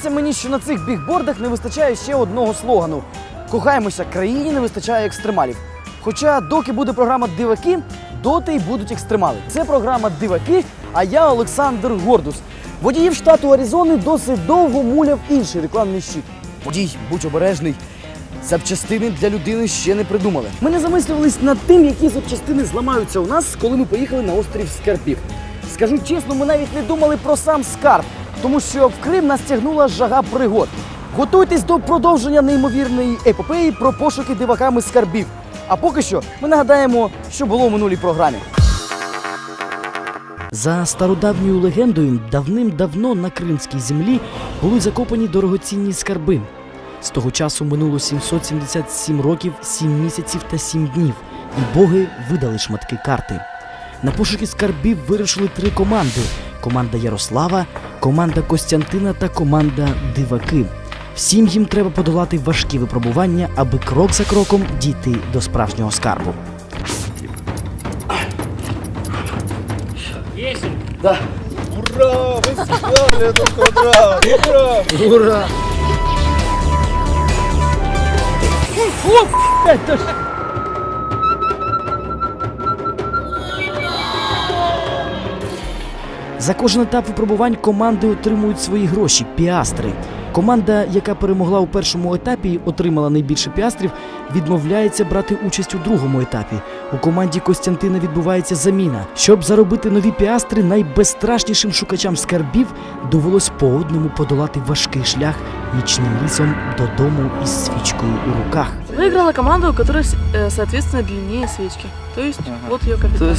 Здається мені, що на цих бігбордах не вистачає ще одного слогану: Кохаємося країні, не вистачає екстремалів. Хоча, доки буде програма Диваки, доти й будуть екстремали. Це програма Диваки, а я Олександр Гордус. Водіїв штату Аризони досить довго муляв інший рекламний щит. Водій, будь обережний. Запчастини для людини ще не придумали. Ми не замислювались над тим, які запчастини зламаються у нас, коли ми поїхали на острів Скарпів. Скажу чесно, ми навіть не думали про сам скарб, тому що в Крим нас тягнула жага пригод. Готуйтесь до продовження неймовірної епопеї про пошуки диваками скарбів. А поки що ми нагадаємо, що було в минулій програмі. За стародавньою легендою, давним-давно на кримській землі були закопані дорогоцінні скарби. З того часу минуло 777 років, 7 місяців та 7 днів, і боги видали шматки карти. На пошуки скарбів вирушили три команди: команда Ярослава, команда Костянтина та команда Диваки. Всім їм треба подолати важкі випробування, аби крок за кроком дійти до справжнього скарбу. Да. Ура! Мы сделали этот квадрат! Ура! Ура! Это ж... За кожен етап випробувань команди отримують свої гроші піастри. Команда, яка перемогла у першому етапі, і отримала найбільше піастрів, відмовляється брати участь у другому етапі. У команді Костянтина відбувається заміна. Щоб заробити нові піастри, найбезстрашнішим шукачам скарбів довелось по одному подолати важкий шлях нічним лісом додому із свічкою у руках. Выиграла команда, у которой, э, соответственно, длиннее свечки. То есть, вот ее капитан.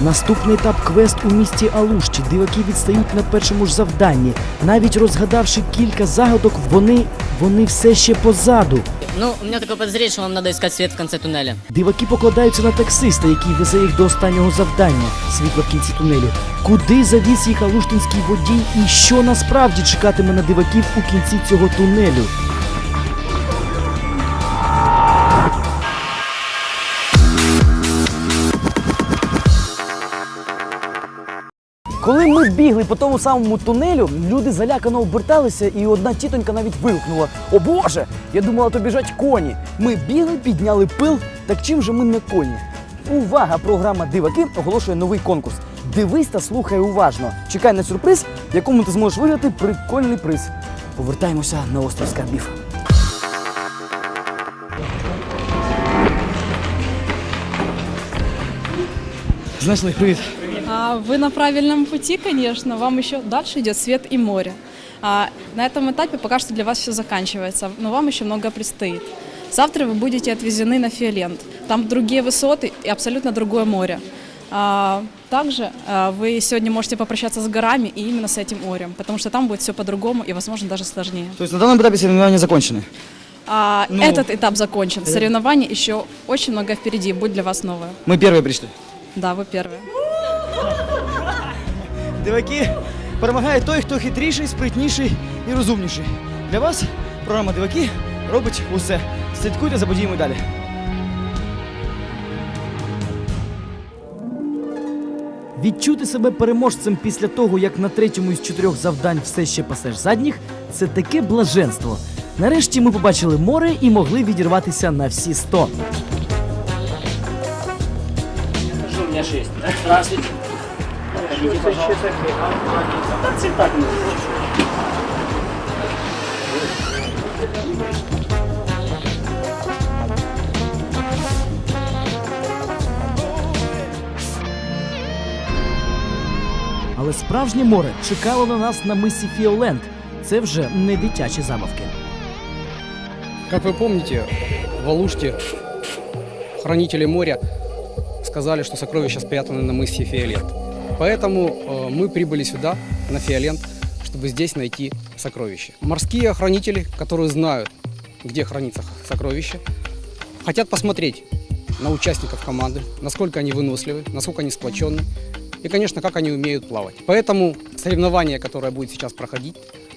Наступний етап квест у місті Алушті. Диваки відстають на першому ж завданні. Навіть розгадавши кілька загадок, вони, вони все ще позаду. Ну, у меня такое подозрение, что вам надо искать свет в конце туннеля. Диваки покладаються на таксиста, який везе їх до останнього завдання світло в кінці тунелю. Куди завіз їх алуштинський водій і що насправді чекатиме на диваків у кінці цього тунелю? Коли ми бігли по тому самому тунелю, люди залякано оберталися, і одна тітонька навіть вигукнула: О Боже! Я думала, то біжать коні. Ми бігли, підняли пил. Так чим же ми не коні? Увага! Програма Диваки оголошує новий конкурс. Дивись та слухай уважно. Чекай на сюрприз, в якому ти зможеш виграти прикольний приз. Повертаємося на острів Скарбів. Знайшли, привіт. А, Вы на правильном пути, конечно. Вам еще дальше идет свет и море. А, На этом этапе пока что для вас все заканчивается, но вам еще много предстоит. Завтра вы будете отвезены на Фиолент. Там другие высоты и абсолютно другое море. А, Также а, вы сегодня можете попрощаться с горами и именно с этим морем, потому что там будет все по-другому и, возможно, даже сложнее. Тобто на даному етапі соревновання закончені. А, Ну, Этот этап закончен. Соревнований еще очень много впереди, будет для вас новое. Ми перші прийшли. Да, вы первые. Диваки перемагає той, хто хитріший, спритніший і розумніший. Для вас програма Диваки робить усе. Слідкуйте за подіями далі. Відчути себе переможцем після того, як на третьому із чотирьох завдань все ще пасеш задніх, це таке блаженство. Нарешті ми побачили море і могли відірватися на всі сто. У меня 6. Здравствуйте. Покажите, пожалуйста. Да, цвета не Але справжнє море чекало на нас на мисі Фіоленд. Це вже не дитячі забавки. Как вы помните, в Алуште хранители моря сказали, что сокровища спрятаны на мысе Фиолент. Поэтому э, мы прибыли сюда, на Фиолент, чтобы здесь найти сокровища. Морские охранители, которые знают, где хранится сокровище, хотят посмотреть на участников команды, насколько они выносливы, насколько они сплоченны и, конечно, как они умеют плавать. Поэтому соревнование, которое будет сейчас проходить,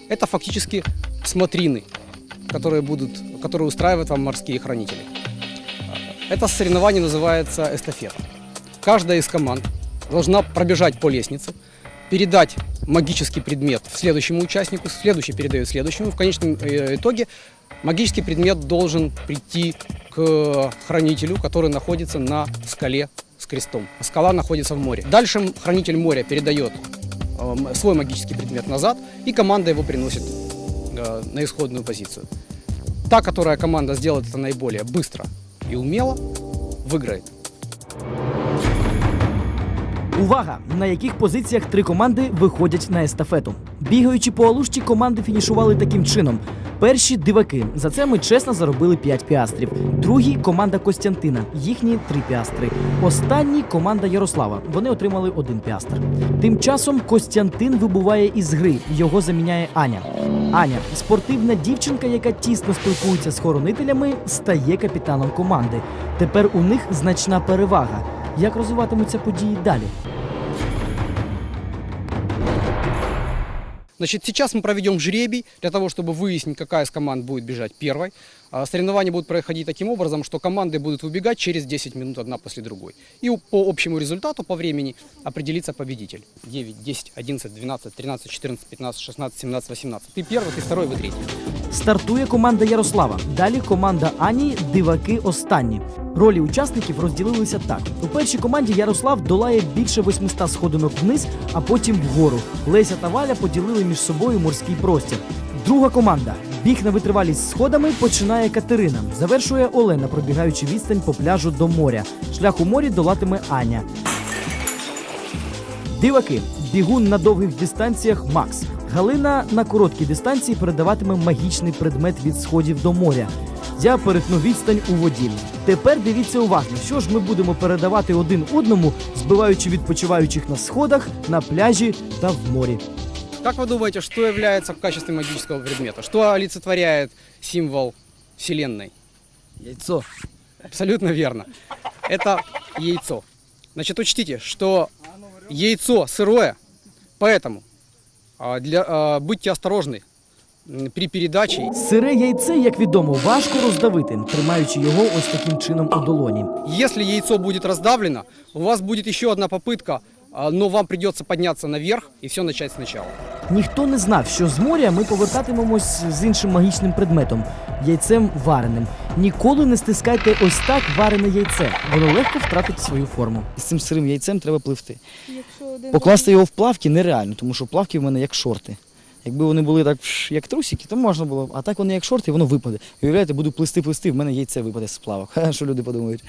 это фактически смотрины, которые, будут, которые устраивают вам морские хранители. Это соревнование называется эстафета. Каждая из команд должна пробежать по лестнице передать магический предмет следующему участнику, следующий передает следующему. В конечном э, итоге магический предмет должен прийти к хранителю, который находится на скале с крестом. А скала находится в море. Дальше хранитель моря передает э, м- свой магический предмет назад, и команда его приносит э, на исходную позицию. Та, которая команда сделает это наиболее быстро и умело, выиграет. Увага! На яких позиціях три команди виходять на естафету? Бігаючи по Алушті, команди фінішували таким чином. Перші диваки. За це ми чесно заробили 5 піастрів. Другі команда Костянтина. Їхні 3 піастри. Останні команда Ярослава. Вони отримали 1 піастр. Тим часом Костянтин вибуває із гри. Його заміняє Аня. Аня, спортивна дівчинка, яка тісно спілкується з хоронителями, стає капітаном команди. Тепер у них значна перевага Як розвиватимуться події далі? Значит, сейчас мы проведем жребий для того, чтобы выяснить, какая из команд будет бежать первой. А, Соревнования будут проходить таким образом, что команды будут выбегать через 10 минут одна после другой. И у- по общему результату, по времени, определится победитель. 9, 10, 11, 12, 13, 14, 15, 16, 17, 18. Ты первый, ты второй, вы третий. Стартує команда Ярослава. Далі команда Ані, диваки останні. Ролі учасників розділилися так: у першій команді Ярослав долає більше 800 сходинок вниз, а потім вгору. Леся та Валя поділили між собою морський простір. Друга команда. Біг на витривалість сходами починає Катерина. Завершує Олена, пробігаючи відстань по пляжу до моря. Шлях у морі долатиме Аня. Диваки. Бігун на довгих дистанціях Макс. Галина на короткій дистанції передаватиме магічний предмет від сходів до моря. Я перетну відстань у воді. Тепер дивіться уважно, що ж ми будемо передавати один одному, збиваючи відпочиваючих на сходах, на пляжі та в морі. Как вы думаете, что является в качестве магического предмета? Что олицетворяет символ Вселенной? Яйцо. Абсолютно верно. Это яйцо. Значит, учтите, что яйцо сырое, поэтому а, для, а, будьте осторожны м, при передаче. Сире яйце, як відомо, важко роздавити, тримаючи його ось таким чином у долоні. Если яйцо будет раздавлено, у вас будет еще одна попытка, а, но вам придется подняться наверх и все начать сначала. Ніхто не знав, що з моря ми повертатимемось з іншим магічним предметом яйцем вареним. Ніколи не стискайте ось так варене яйце. Воно легко втратить свою форму. З цим сирим яйцем треба пливти. Покласти його в плавки нереально, тому що плавки в мене як шорти. Якби вони були так як трусики, то можна було. А так вони як шорти, воно випаде. Уявляєте, буду плисти, плисти, в мене яйце випаде з плавок. Ха, що люди подумають.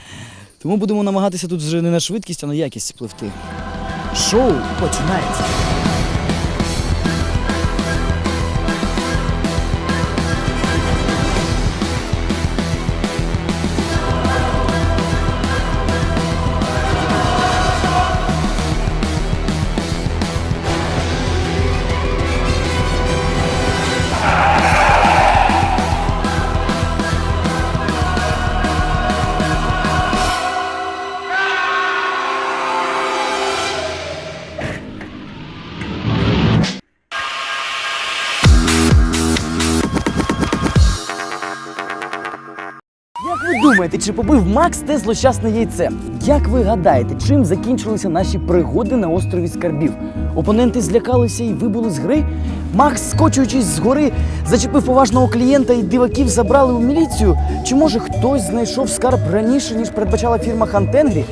Тому будемо намагатися тут вже не на швидкість, а на якість пливти. Шоу починається. Чи побив Макс те злощасне яйце? Як ви гадаєте, чим закінчилися наші пригоди на острові Скарбів? Опоненти злякалися і вибули з гри? Макс, скочуючись з гори, зачепив поважного клієнта і диваків забрали у міліцію? Чи може хтось знайшов скарб раніше, ніж передбачала фірма Хантенгрі?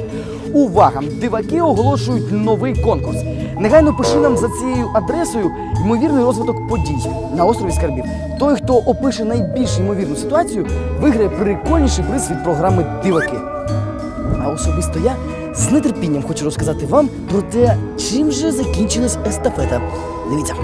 Увага! Диваки оголошують новий конкурс. Негайно пиши нам за цією адресою ймовірний розвиток подій на острові Скарбів. Той, хто опише найбільш ймовірну ситуацію, виграє прикольніший приз від програми Диваки. А особисто я з нетерпінням хочу розказати вам про те, чим же закінчилась естафета. Дивіться.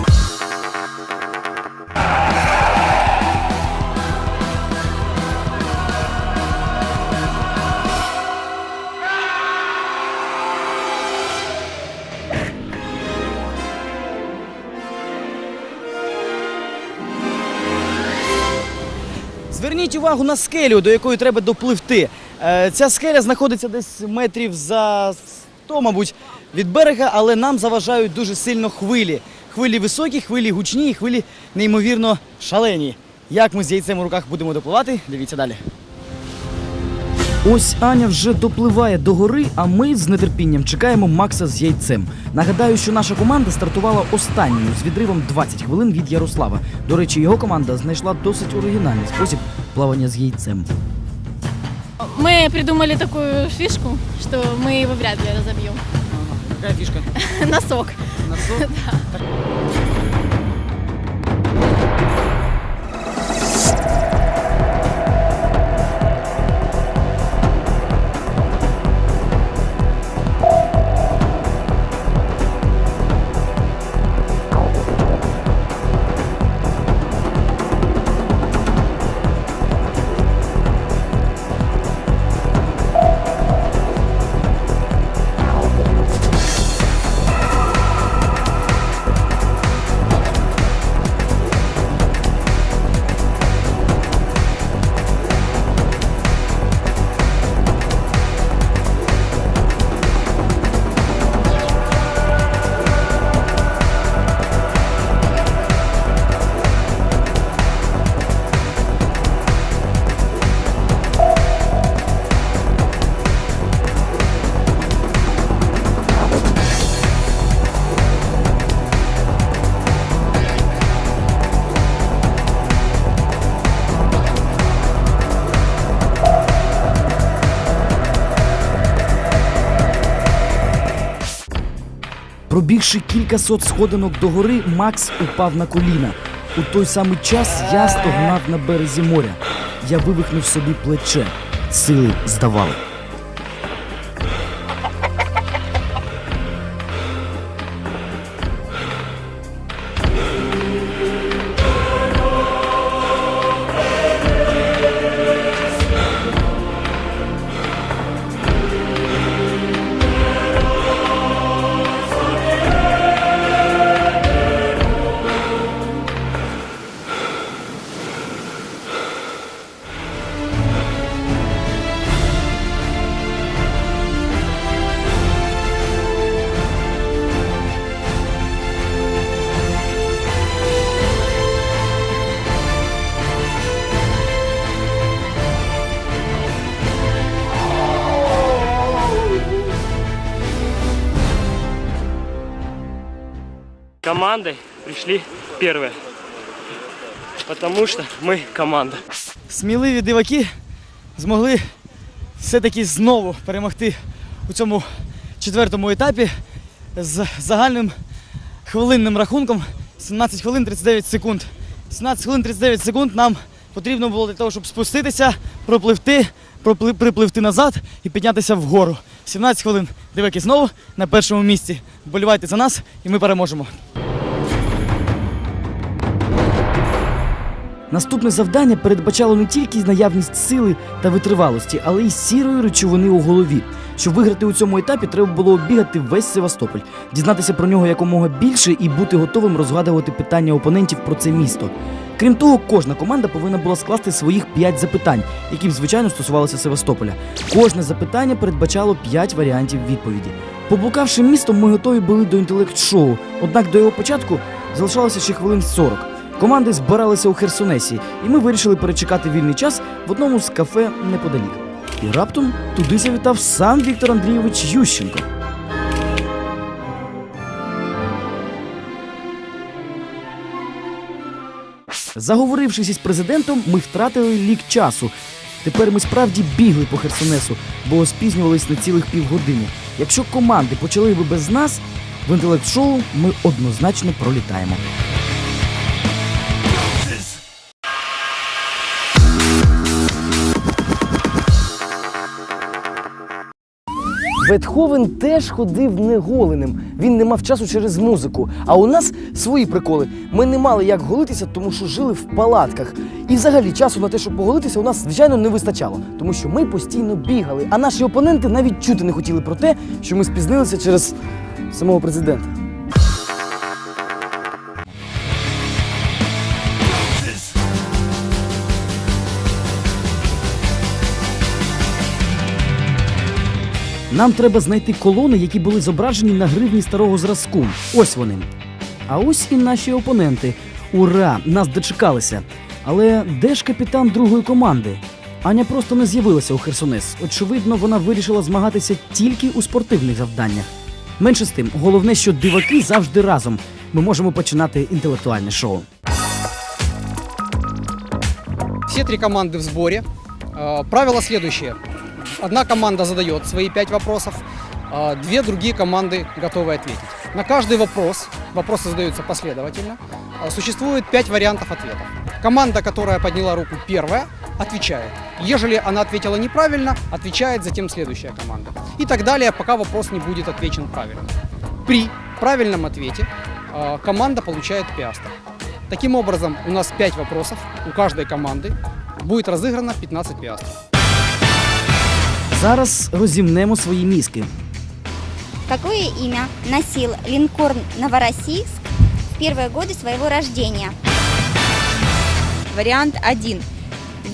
Зверніть увагу на скелю, до якої треба допливти. Е, Ця скеля знаходиться десь метрів за 100, мабуть, від берега, але нам заважають дуже сильно хвилі. Хвилі високі, хвилі гучні і хвилі неймовірно шалені. Як ми з яйцем у руках будемо допливати, дивіться далі. Ось Аня вже допливає до гори, а ми з нетерпінням чекаємо Макса з яйцем. Нагадаю, що наша команда стартувала останньою з відривом 20 хвилин від Ярослава. До речі, його команда знайшла досить оригінальний спосіб плавання з яйцем. Мы придумали такую фишку, что мы его вряд ли разобьем. Яка фішка? Носок. Пробігши кількасот сходинок до гори, Макс упав на коліна. У той самий час я стогнав на березі моря. Я вивихнув собі плече. Сили здавали. Командой пришли первые. Потому что мы команда. Сміливі диваки змогли все-таки знову перемогти у цьому четвертому етапі з загальним хвилинним рахунком 17 хвилин 39 секунд. 17 хвилин 39 секунд нам потрібно було для того, щоб спуститися, пропливти, пропли- припливти назад і піднятися вгору. 17 хвилин. Диваки знову на першому місці. Вболівайте за нас і ми переможемо. Наступне завдання передбачало не тільки наявність сили та витривалості, але й сірої речовини у голові. Щоб виграти у цьому етапі, треба було оббігати весь Севастополь, дізнатися про нього якомога більше і бути готовим розгадувати питання опонентів про це місто. Крім того, кожна команда повинна була скласти своїх п'ять запитань, які б звичайно стосувалися Севастополя. Кожне запитання передбачало п'ять варіантів відповіді. Поблукавши містом, ми готові були до інтелект-шоу, однак до його початку залишалося ще хвилин 40. Команди збиралися у Херсонесі, і ми вирішили перечекати вільний час в одному з кафе неподалік. І раптом туди завітав сам Віктор Андрійович Ющенко. Заговорившись із президентом, ми втратили лік часу. Тепер ми справді бігли по Херсонесу, бо спізнювались на цілих півгодини. Якщо команди почали би без нас, в інтелект-шоу ми однозначно пролітаємо. Бетховен теж ходив неголеним. Він не мав часу через музику. А у нас свої приколи. Ми не мали як голитися, тому що жили в палатках. І взагалі часу на те, щоб поголитися, у нас звичайно не вистачало, тому що ми постійно бігали. А наші опоненти навіть чути не хотіли про те, що ми спізнилися через самого президента. Нам треба знайти колони, які були зображені на гривні старого зразку. Ось вони. А ось і наші опоненти. Ура! Нас дочекалися. Але де ж капітан другої команди? Аня просто не з'явилася у Херсонес. Очевидно, вона вирішила змагатися тільки у спортивних завданнях. Менше з тим, головне, що диваки завжди разом. Ми можемо починати інтелектуальне шоу. Все три команды в сборе. Э, Правило следующее. Одна команда задает свои пять вопросов, а две другие команды готовы ответить. На каждый вопрос, вопросы задаются последовательно, а, существует пять вариантов ответов. Команда, которая подняла руку первая, отвечает. Ежели она ответила неправильно, отвечает затем следующая команда. И так далее, пока вопрос не будет отвечен правильно. При правильном ответе а, команда получает пиастр. Таким образом, у нас 5 вопросов у каждой команды. Будет разыграно 15 пиастров. Зараз розімнемо свої мізки. Какое имя носил линкор «Новороссийск» в первые годы своего рождения? Вариант 1.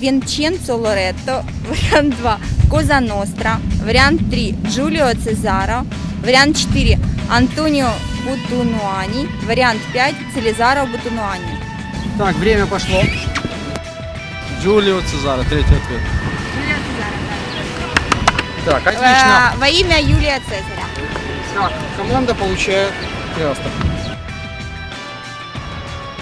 Винченцо Лоретто. Вариант 2. Коза Ностра. Вариант 3. Джулио Цезаро. Вариант 4. Антонио Бутунуани. Вариант 5. Целизаро Бутунуани. Так, время пошло. Джулио Цезаро, третий ответ. Так, отлично. Э, во имя Юлия Цезаря. Так, команда получает пиастр.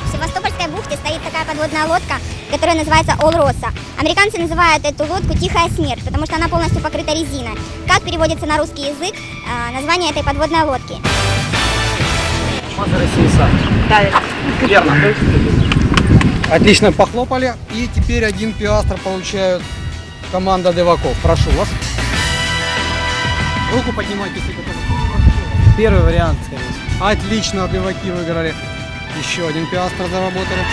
В Севастопольской бухте стоит такая подводная лодка, которая называется Олроса. Американцы называют эту лодку «Тихая смерть», потому что она полностью покрыта резиной. Как переводится на русский язык э, название этой подводной лодки? Отлично похлопали. И теперь один пиастр получают команда Деваков. Прошу вас. Руку поднимайте, если готовы. Перший варіант, скоріше. Отлично, Деваки выиграли. Еще один пиастр заработали.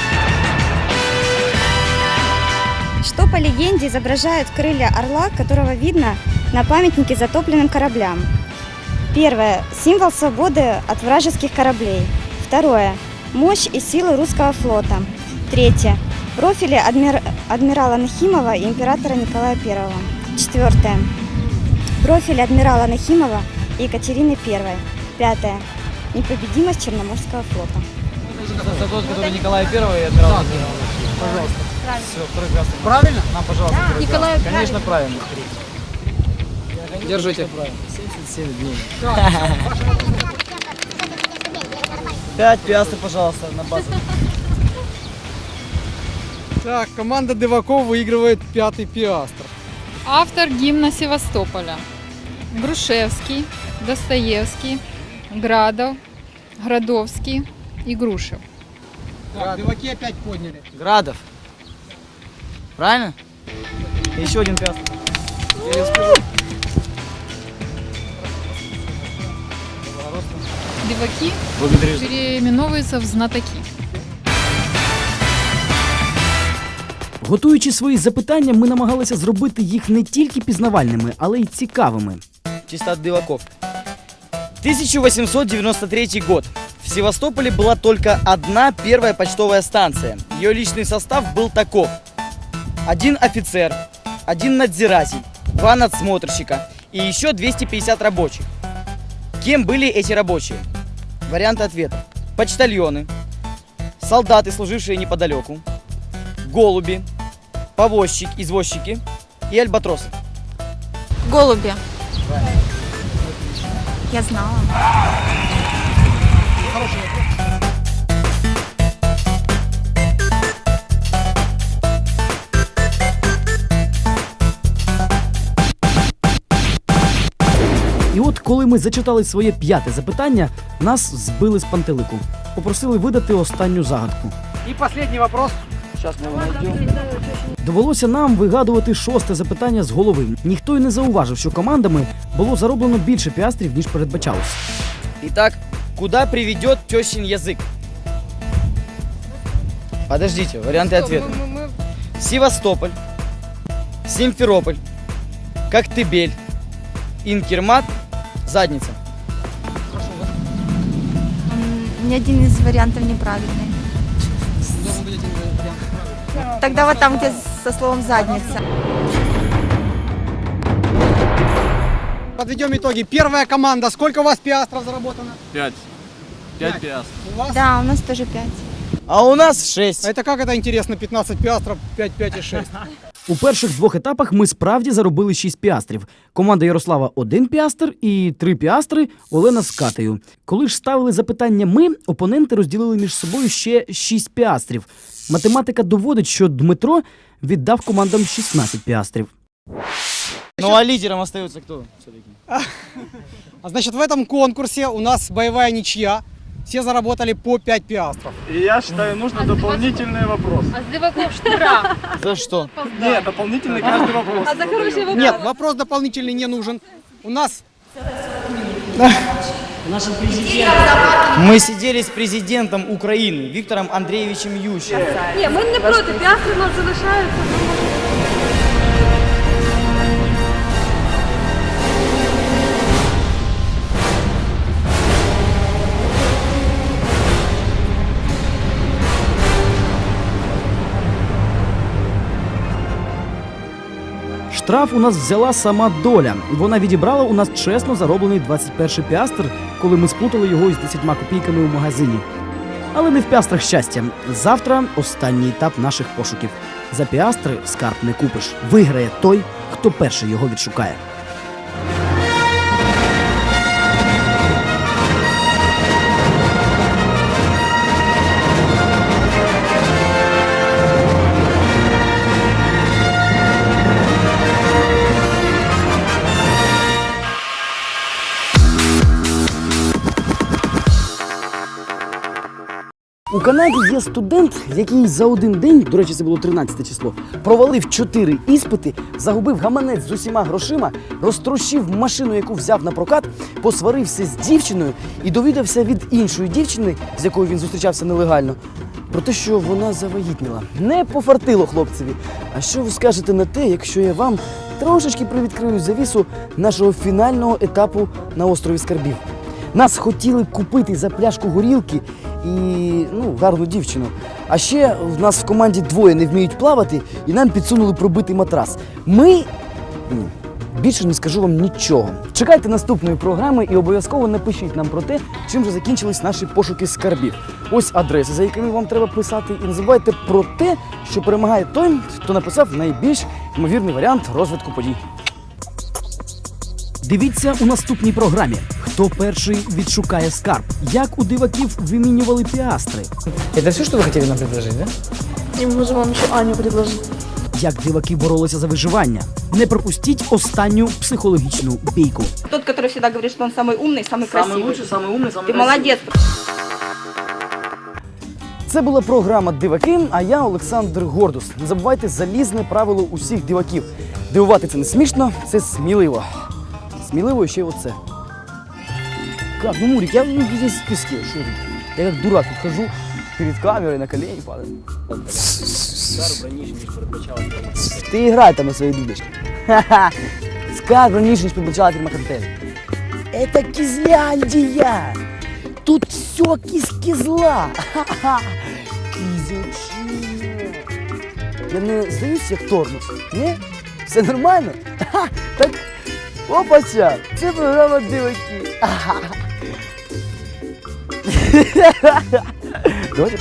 Что по легенде изображают крылья орла, которого видно на памятнике затопленным кораблям? Первое. Символ свободы от вражеских кораблей. Второе. Мощь и силы русского флота. Третье. Профили адмир- адмирала Нахимова и императора Николая I. Четвертое. Профили адмирала Нахимова и Екатерины I. Пятое. Непобедимость Черноморского флота. Это тот, который Николай Первый и адмирал Пожалуйста. Все, прекрасно. Правильно? Нам, пожалуйста, Николай Конечно, правильно. Держите. 77 дней. Пять пиастров, пожалуйста, на базу. Так, команда Деваков выигрывает пятый пиастр. Автор гимна Севастополя. Грушевский, Достоевский, Градов, Градовский и Грушев. Так, Деваки опять подняли. Градов. Правильно? Еще один пиастр. Леваки Благодарю. переименовываются в знатоки. Готуючи свої запитання, ми намагалися зробити їх не тільки пізнавальними, але й цікавими. Чисто от диваков. 1893 год. В Севастополе была только одна первая почтовая станция. Ее личный состав был таков. Один офицер, один надзиратель, два надсмотрщика и еще 250 рабочих. Кем были эти рабочие? Варианты ответов. Почтальоны, солдаты, служившие неподалеку, голуби, повозчик, извозчики и альбатросы. Голуби. Я знала. І от коли ми зачитали своє п'яте запитання, нас збили з пантелику. Попросили видати останню загадку. И последний вопрос Зараз ми його знайдемо. Довелося нам вигадувати шосте запитання з голови. Ніхто й не зауважив, що командами було зароблено більше піастрів, ніж передбачалось. Итак, куда приведет тещин язык? Подождите, варианты ответа. Севастополь, Симферополь, Коктебель, Инкермат, Задница. Ни один из вариантов неправильный. Тогда вот там, где со словом задница. Подведем итоги. Первая команда. Сколько у вас пиастров заработано? Пять. Пять Пять пиаст. У вас? Да, у нас тоже пять. А у нас 6. А это как это интересно? 15 пиастров, 5, 5 и 6. У перших двох етапах ми справді заробили 6 піастрів. Команда Ярослава один піастр і три піастри Олена з Катею. Коли ж ставили запитання ми, опоненти розділили між собою ще 6 піастрів. Математика доводить, що Дмитро віддав командам 16 піастрів. Ну а лідером остається хто? А значит, в этом конкурсе у нас боевая ничья. Все заработали по 5 пиастров. И я считаю, нужно дополнительный вопрос. А с диваков штраф. За що? Нет, дополнительный каждый вопрос. А за хороший вопрос. Нет, вопрос дополнительный не нужен. У нас Ми сиділи з президентом України Віктором Андрійовичем Ющенко. Ні, ми не проти, п'ястри у нас залишаються. Штраф у нас взяла сама доля. Вона відібрала у нас чесно зароблений 21 піастр, коли ми сплутали його із 10 копійками у магазині. Але не в піастрах щастя. Завтра останній етап наших пошуків. За піастри скарб не купиш. Виграє той, хто перший його відшукає. У Канаді є студент, який за один день, до речі, це було 13 число, провалив чотири іспити, загубив гаманець з усіма грошима, розтрощив машину, яку взяв на прокат, посварився з дівчиною і довідався від іншої дівчини, з якою він зустрічався нелегально, про те, що вона завагітніла. Не пофартило хлопцеві. А що ви скажете на те, якщо я вам трошечки привідкрию завісу нашого фінального етапу на острові Скарбів? Нас хотіли купити за пляшку горілки і ну, гарну дівчину. А ще в нас в команді двоє не вміють плавати, і нам підсунули пробитий матрас. Ми. Більше не скажу вам нічого. Чекайте наступної програми і обов'язково напишіть нам про те, чим же закінчились наші пошуки скарбів. Ось адреси, за якими вам треба писати. І не забувайте про те, що перемагає той, хто написав найбільш ймовірний варіант розвитку подій. Дивіться у наступній програмі. Хто перший відшукає скарб? Як у диваків вимінювали піастри? Это все, что вы хотели нам предложить, да? І ми можемо вам ще Аню предложити. Як диваки боролися за виживання? Не пропустіть останню психологічну бійку. Тот, который всегда говорит, что он самый умный, самый, красивый. самий умний, самий Ты молодец. Це була програма Диваки, а я Олександр Гордус. Не забувайте залізне правило усіх диваків. Дивувати це не смішно, це сміливо. Сміливо ще оце. Как? Ну, Мурик, я ну, здесь в песке. Что ты? Я как дурак тут хожу перед камерой, на колени падаю. Ти грай там на своїй дудочці. Ха-ха. Скарб раніше, ніж передбачала термококтейль. Это Кизляндия! Тут все кіз-кізла! Ха-ха. Кізячина. Я не здаюсь як тормоз, ні? Все нормально? Так, опача, це програма диваки. Давайте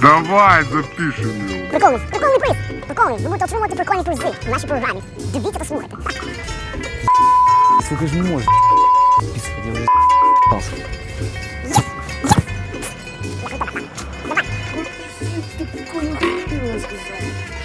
Давай запишем его. Приколы, прикольний приз. Приколи, ви будете отримувати прикольні призи в нашій програмі. Дивіться та слухайте. Сколько же можно? Господи, я уже с***ался. Что